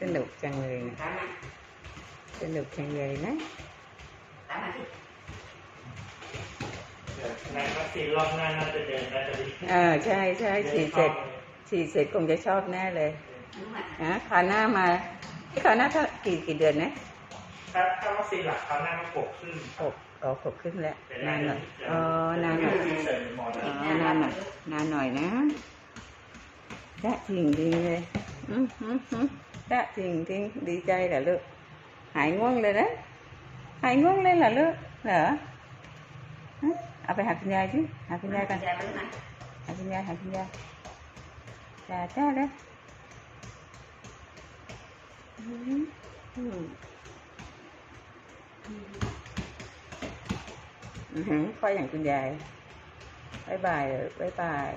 สนุกจังเลยนะตามมาสนุกจังเลยนะตามมาที่นายวัคซีนรอบหน้าน่าจะเดินได้จะดีเออใช่ใช่ฉีดเสร็จฉีดเสร็จคงจะชอบแน่เลยรู้ไหมนะคราวหน้ามาคราวหน้าถ้ากี่กี่เดือนนะถ้าถ้าวัคซีนหลักเขาหน้าก็ปกขึ้นหกอ๋อหกครึ่งแล้วแต่นานหน่อยอ๋อนานหหน่อยเสริมหมออ๋อนานหน่อยนานหน่อยนะจะจริงจริงๆเลยอืมอืมอืม จะจริงจริงดีใจเหรอลูก หายง่วงเลยนะ หายง่วงเลยเหรอลูก เหรอเอาไปหาคุณยายสิหาคุณยายกันยายไปไหนหาคุณยายหาคุณยายจ้าจ้าเลยอืมอืมอือหือพ่ออย่างคุณยายบายบายเลยบายบาย